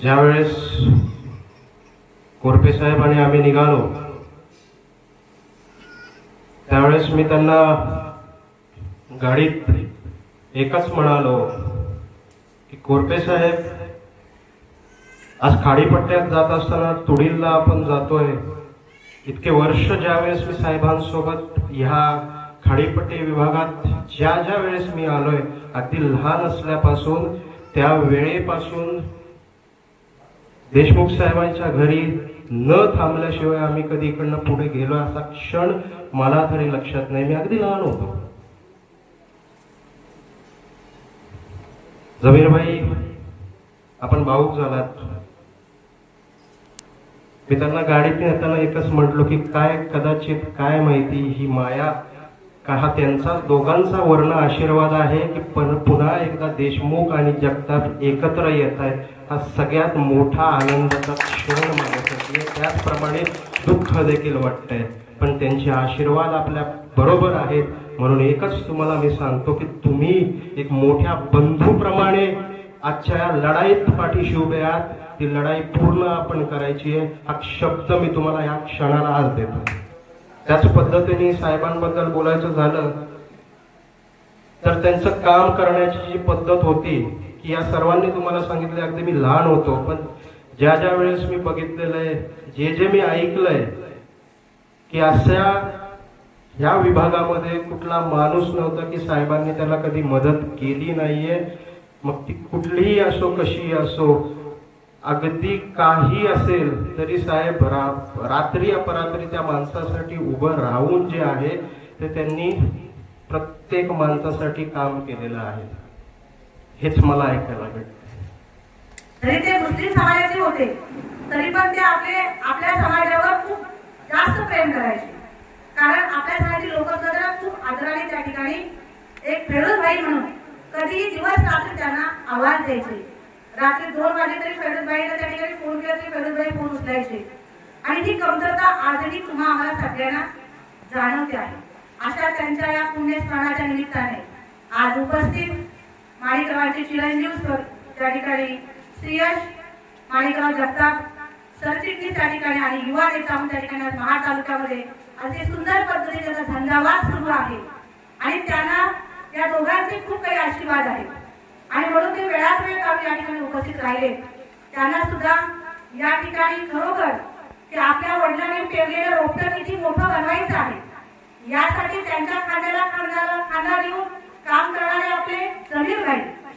ज्यावेळेस कोरपे साहेब आणि आम्ही निघालो त्यावेळेस मी त्यांना गाडीत एकच म्हणालो की कोरपे साहेब आज खाडीपट्ट्यात जात असताना तुडीलला आपण जातोय. इतके वर्ष ज्यावेळेस मी साहेबांसोबत ह्या खाडीपट्टी विभागात ज्या ज्या वेळेस मी आलोय अगदी लहान असल्यापासून त्या वेळेपासून देशमुख साहेबांच्या घरी न थांबल्याशिवाय आम्ही कधी इकडनं पुढे गेलो असा क्षण मला तरी लक्षात नाही. मी अगदी लहान होतो. जमीरभाई आपण भाऊक झालात. मी त्यांना गाडीत नेताना एकच म्हटलो की काय कदाचित काय माहिती ही माया का हा त्यांचा दोघांचा वर्ण आशीर्वाद आहे की पण पुन्हा एकदा देशमुख आणि जगताप एकत्र येत आहेत? हा सगळ्यात मोठा आनंदाचा क्षण माझ्यासाठी त्याचप्रमाणे दुःख देखील वाटतंय. पण त्यांचे आशीर्वाद आपल्या बरोबर आहेत. म्हणून एकच तुम्हाला मी सांगतो की तुम्ही एक मोठ्या बंधूप्रमाणे आजच्या या लढाईत पाठीशी उभे आहात. ती लढाई पूर्ण आपण करायची आहे. हा शब्द मी तुम्हाला या क्षणाला आज देतो. त्याच पद्धतीने साहेबांबद्दल बोलायचं झालं तर त्यांचं काम करण्याची जी पद्धत होती की या सर्वांनी तुम्हाला सांगितले अगदी मी लहान होतो पण ज्या ज्या वेळेस मी बघितलेलं आहे जे जे मी ऐकलंय की अशा या विभागामध्ये कुठला माणूस नव्हता की साहेबांनी त्याला कधी मदत केली नाहीये मग ती कुठलीही असो कशी असो अगदी काही असेल तरी साहेब रा- रात्री अपरात्री त्या माणसासाठी उभं राहून जे आहे ते त्यांनी प्रत्येक माणसासाठी काम केलेलं आहे. हेच मला ऐकायला भेटतं तरी ते मुस्लिम समाजाचे होते. तरी पण ते आपले आपल्या समाजावर खूप जास्त प्रेम करायचे. कारण आपल्या समाजाची लोक खूप आदराने त्या ठिकाणी एक फेरोज भाई म्हणून. कधीही दिवस रात्री त्यांना आवाज द्यायचे. रात्री दोन वाजले तरी फेरोज त्या ठिकाणी फोन केला तरी फेरोज फोन उचलायचे. आणि ही कमतरता आजही तुम्हा आम्हाला सगळ्यांना जाणवते आहे. अशा त्यांच्या या पुण्यस्मरणाच्या निमित्ताने आज उपस्थित माणिकरावांचे चिरंजीव न्यूज त्या ठिकाणी श्रीयश माणिकराव जगताप सरचिटणीस त्या ठिकाणी आणि युवा नेता त्या ठिकाणी आज महाड तालुक्यामध्ये असे सुंदर पद्धतीने त्याचा धंदावाद सुरू आहे. आणि त्यांना या दोघांचे खूप काही आशीर्वाद आहेत. आणि म्हणून ते वेळात वेळ काढून या ठिकाणी उपस्थित राहिले. त्यांना सुद्धा या ठिकाणी खरोखर की आपल्या वडिलांनी पेरलेलं रोपटं किती मोठं बनवायचं आहे. यासाठी त्यांच्या खांद्याला खांद्याला खांदा देऊन काम करणारे आपले जमीर भाई.